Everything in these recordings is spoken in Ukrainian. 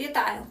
Вітаю!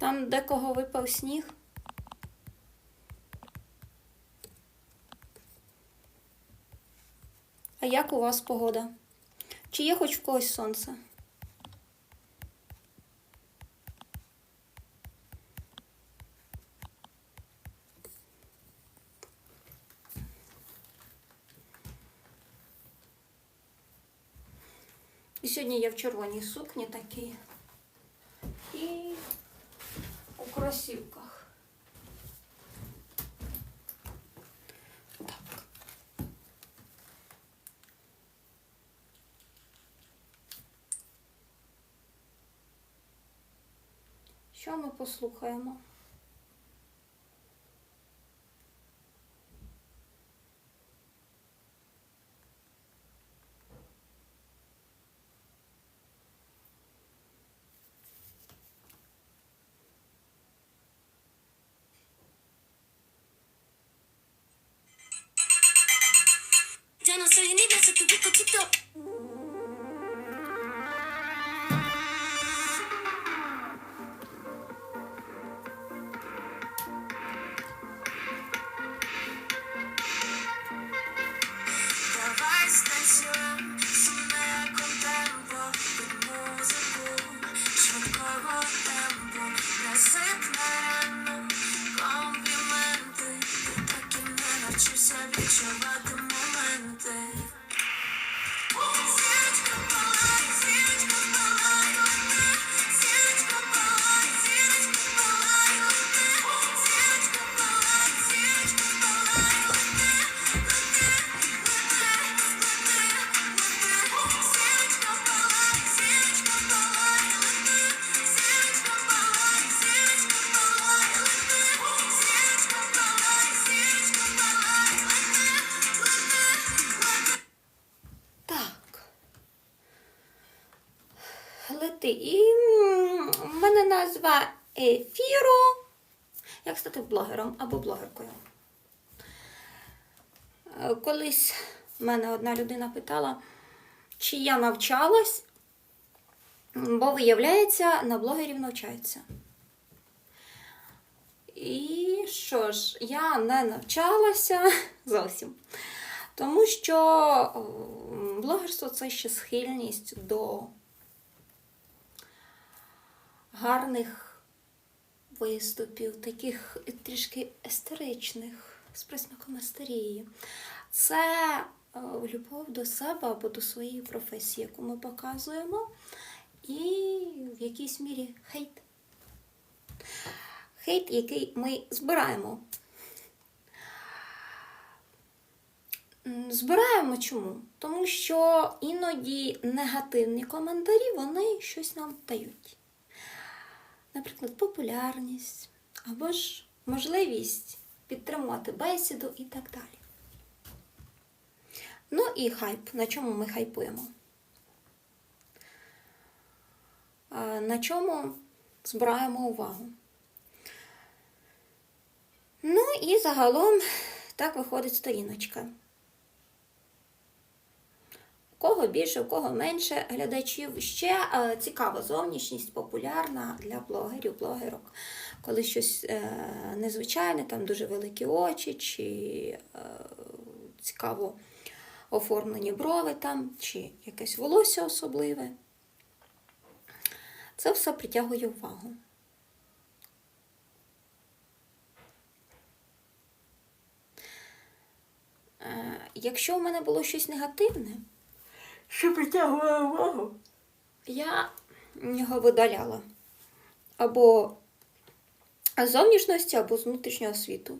Там декого випав сніг. А як у вас погода? Чи є хоч в когось сонце? І сьогодні я в червоній сукні такій. І кросівках. Так. Що ми послухаємо? soy un niño, tu bizcochito. Блогером або блогеркою? Е, Колись мене одна людина питала, чи я навчалась, бо виявляється, на блогерів навчаються. І що ж, я не навчалася зовсім. Тому що блогерство це ще схильність до гарних виступів, таких трішки естеричних, з присмаком естерії. Це е, любов до себе або до своєї професії, яку ми показуємо, і в якійсь мірі хейт. Хейт, який ми збираємо. Збираємо чому? Тому що іноді негативні коментарі вони щось нам дають. Наприклад, популярність або ж можливість підтримувати бесіду і так далі. Ну і хайп. На чому ми хайпуємо? На чому збираємо увагу? Ну і загалом так виходить сторіночка. Кого більше, у кого менше глядачів. Ще е, цікава зовнішність, популярна для блогерів, блогерок. Коли щось е, незвичайне, там дуже великі очі, чи е, цікаво оформлені брови, там, чи якесь волосся особливе. Це все притягує увагу. Якщо у мене було щось негативне, що притягувало увагу, я його видаляла. Або з зовнішності, або з внутрішнього світу.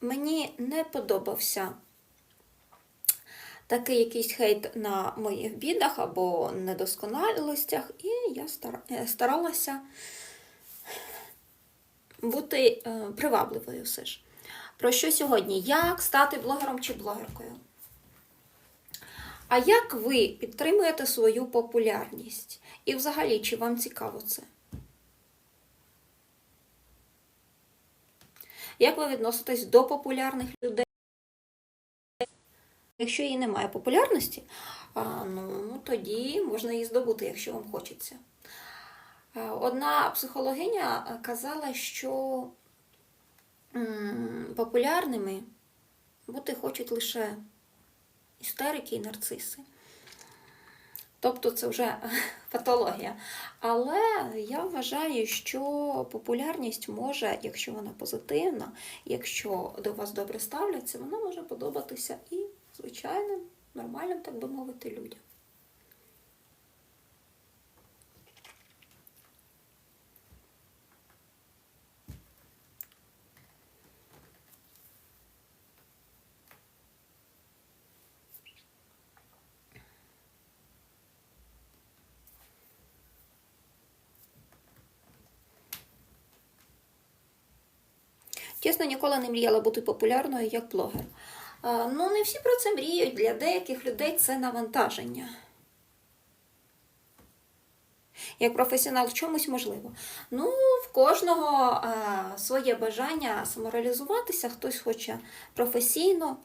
Мені не подобався такий якийсь хейт на моїх бідах або недосконалостях, і я е, старалася бути е, привабливою все ж. Про що сьогодні? Як стати блогером чи блогеркою? А як ви підтримуєте свою популярність? І взагалі, чи вам цікаво це? Як ви відноситесь до популярних людей? Якщо її немає популярності, ну тоді можна її здобути, якщо вам хочеться. Одна психологиня казала, що популярними бути хочуть лише істерики і нарциси. Тобто це вже патологія. Але я вважаю, що популярність може, якщо вона позитивна, якщо до вас добре ставляться, вона може подобатися і звичайним, нормальним, так би мовити, людям. Чесно, ніколи не мріяла бути популярною як блогер. Ну, не всі про це мріють. Для деяких людей це навантаження. Як професіонал в чомусь можливо. Ну, в кожного а, своє бажання самореалізуватися, хтось хоче професійно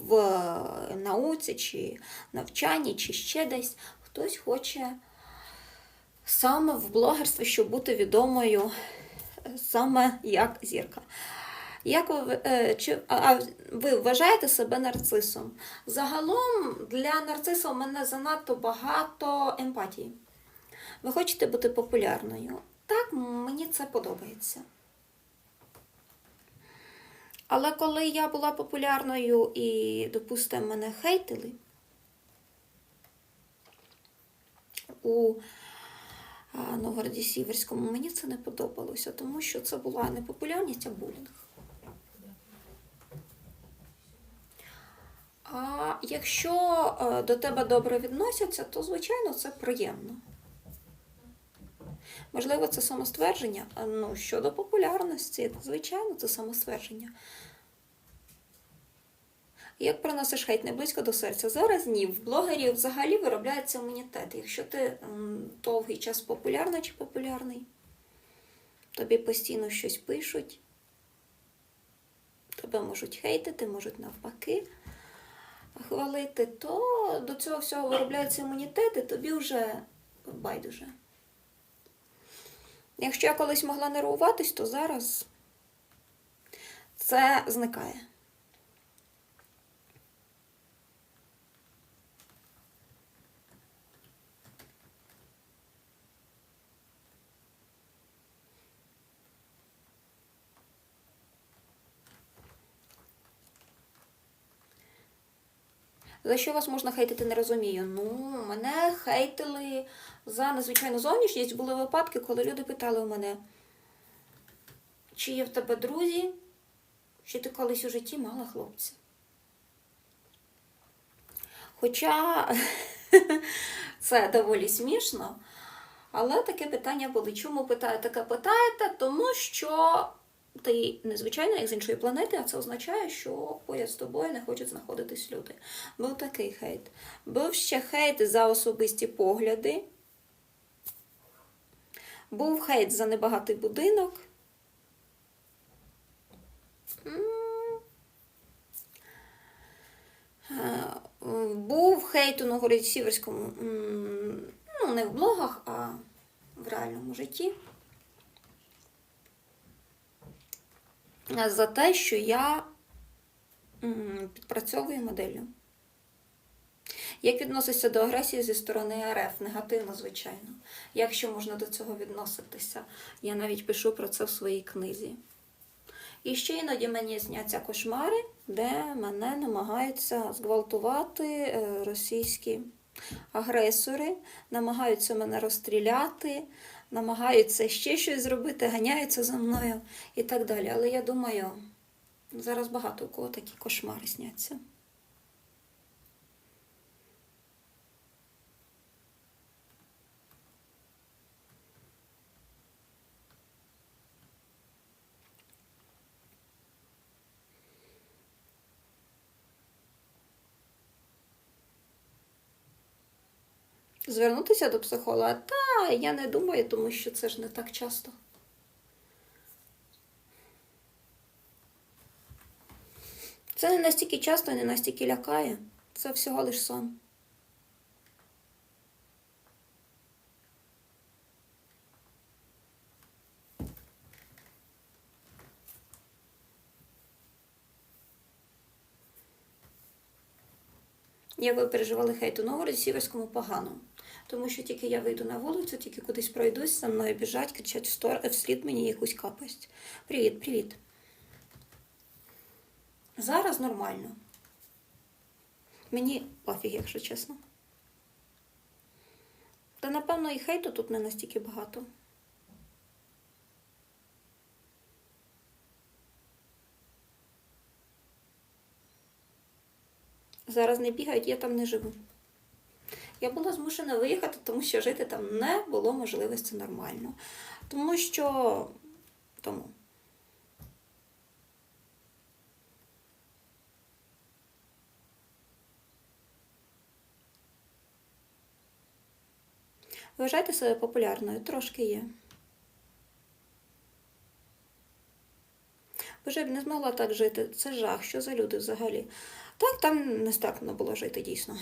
в науці, чи навчанні, чи ще десь. Хтось хоче саме в блогерстві, щоб бути відомою саме як зірка. Як ви, е, чи, а ви вважаєте себе нарцисом? Загалом для нарциса у мене занадто багато емпатії. Ви хочете бути популярною? Так, мені це подобається. Але коли я була популярною і, допустимо, мене хейтили у Новгороді Сіверському, мені це не подобалося, тому що це була не популярність, а булінг. А якщо е, до тебе добре відносяться, то звичайно це приємно. Можливо, це самоствердження. Ну, щодо популярності, звичайно, це самоствердження. Як приносиш хейт не близько до серця? Зараз ні. В блогерів взагалі виробляється імунітет. Якщо ти довгий час популярна чи популярний, тобі постійно щось пишуть, тебе можуть хейтити, можуть навпаки хвалити, то до цього всього виробляється імунітет, і тобі вже байдуже. Якщо я колись могла нервуватись, то зараз це зникає. За що вас можна хейтити, не розумію. Ну, мене хейтили за незвичайну зовнішність. Були випадки, коли люди питали у мене, чи є в тебе друзі, чи ти колись у житті мала хлопця. Хоча це доволі смішно, але таке питання були. Чому питаю таке питаєте? Тому що ти незвичайно як з іншої планети, а це означає, що поряд з тобою не хочуть знаходитись люди. Був такий хейт. Був ще хейт за особисті погляди. Був хейт за небагатий будинок. Е, Був хейт у Новгороді Сіверському, ну, не в блогах, а в реальному житті. За те, що я підпрацьовую моделлю. Як відноситься до агресії зі сторони РФ? Негативно, звичайно. Як ще можна до цього відноситися? Я навіть пишу про це в своїй книзі. І ще іноді мені зняться кошмари, де мене намагаються зґвалтувати е, російські агресори, намагаються мене розстріляти, намагаються ще щось зробити, ганяються за мною і так далі. Але я думаю, Зараз багато у кого такі кошмари сняться. Звернутися до психолога? Та я не думаю, тому що це ж не так часто. Це не настільки часто не настільки лякає. Це всього лиш сон. Як переживали хейт у Новгороді Сіверському погано. Тому що тільки я вийду на вулицю, тільки кудись пройдусь, за мною біжать, кричать встор- вслід мені якусь капость. Привіт, привіт. Зараз нормально. Мені пофіг, якщо чесно. Та напевно і хейту тут не настільки багато. Зараз не бігають, я там не живу. Я була змушена виїхати, тому що жити там не було можливості нормально. Тому що тому. Вважайте себе популярною, трошки є. Я б не змогла так жити. Це жах, що за люди взагалі. Так, там не стакно було жити дійсно.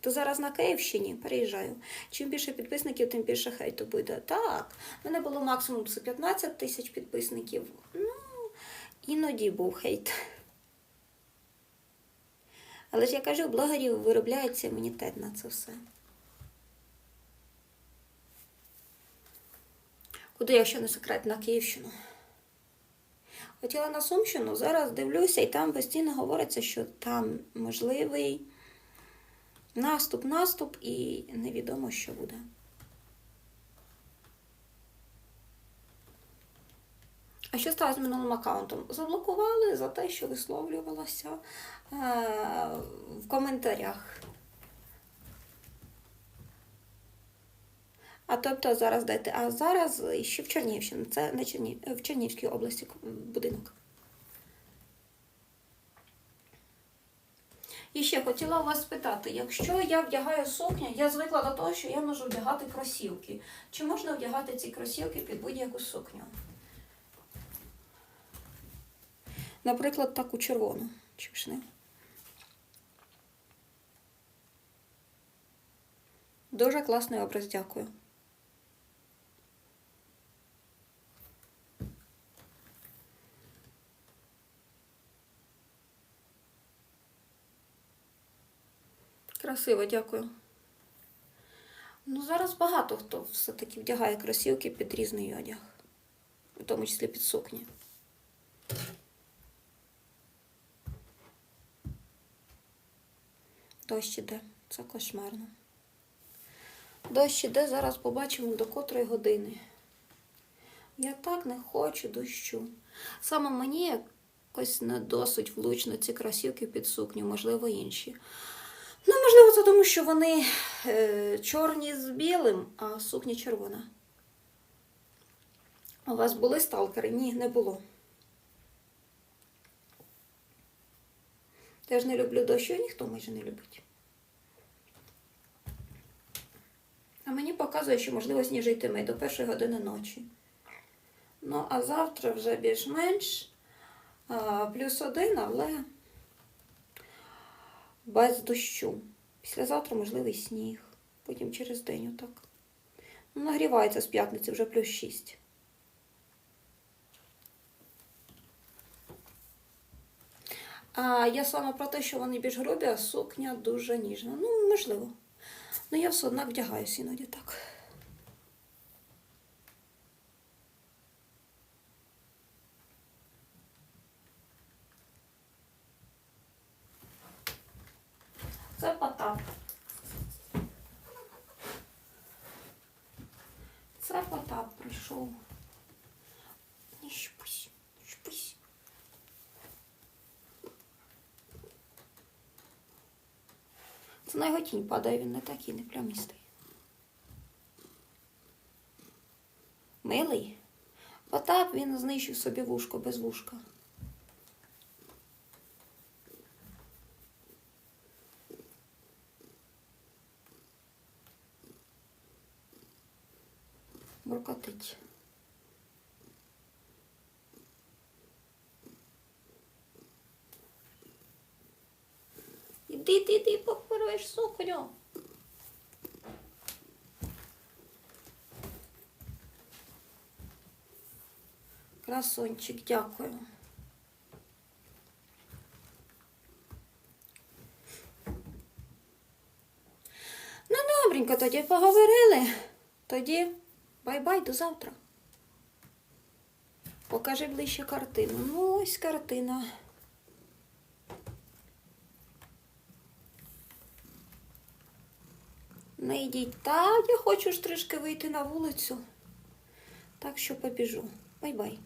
То зараз на Київщині переїжджаю. Чим більше підписників, тим більше хейту буде. Так, в мене було максимум 15 тисяч підписників. Ну, іноді був хейт. Але ж я кажу, у блогерів виробляється імунітет на це все. Куди, якщо не секрет, на Київщину? Хотіла на Сумщину, зараз дивлюся, і там постійно говориться, що там можливий наступ, наступ, і невідомо, що буде. А що сталося з минулим аккаунтом? Заблокували за те, що висловлювалася е- в коментарях. А тобто зараз дайте. А зараз ще в Чернігівщині. Це на Черні... в Чернігівській області будинок. І ще хотіла у вас спитати, якщо я вдягаю сукню, я звикла до того, що я можу вдягати кросівки. Чи можна вдягати ці кросівки під будь-яку сукню? Наприклад, таку червону. Чи ж не? Дуже класний образ, дякую. Красиво, дякую. Ну, зараз багато хто все-таки вдягає кросівки під різний одяг, в тому числі під сукні. Дощ іде, це кошмарно. Дощ іде, зараз побачимо до котрої години. Я так не хочу дощу. Саме мені якось не досить влучно ці кросівки під сукню, можливо, інші. Ну, можливо, це тому, що вони е, чорні з білим, а сукня червона. У вас були сталкери? Ні, не було. Теж не люблю дощу, і ніхто майже не любить. А мені показує, що можливо сніг йтиме до першої години ночі. Ну, а завтра вже більш-менш плюс один, але без дощу. Післязавтра можливий сніг, потім через день отак. Ну, нагрівається з п'ятниці вже плюс 6. А я саме про те, що вони більш грубі, а сукня дуже ніжна. Ну, можливо. Ну, я все одно вдягаюся іноді так. Це Потап прийшов. Не щупись, щупись. Це на його тінь падає, він не такий, не плямістий. Милий. Потап він знищив собі вушко без вушка. Буркотить. Іди, іди, іди, попорвеш сукню. Красунчик, дякую. Ну, добренько, тоді поговорили. Тоді бай-бай, до завтра. Покажи ближче картину. Ну, ось картина. Не йдіть. Так, я хочу ж трішки вийти на вулицю. Так що побіжу. Бай-бай.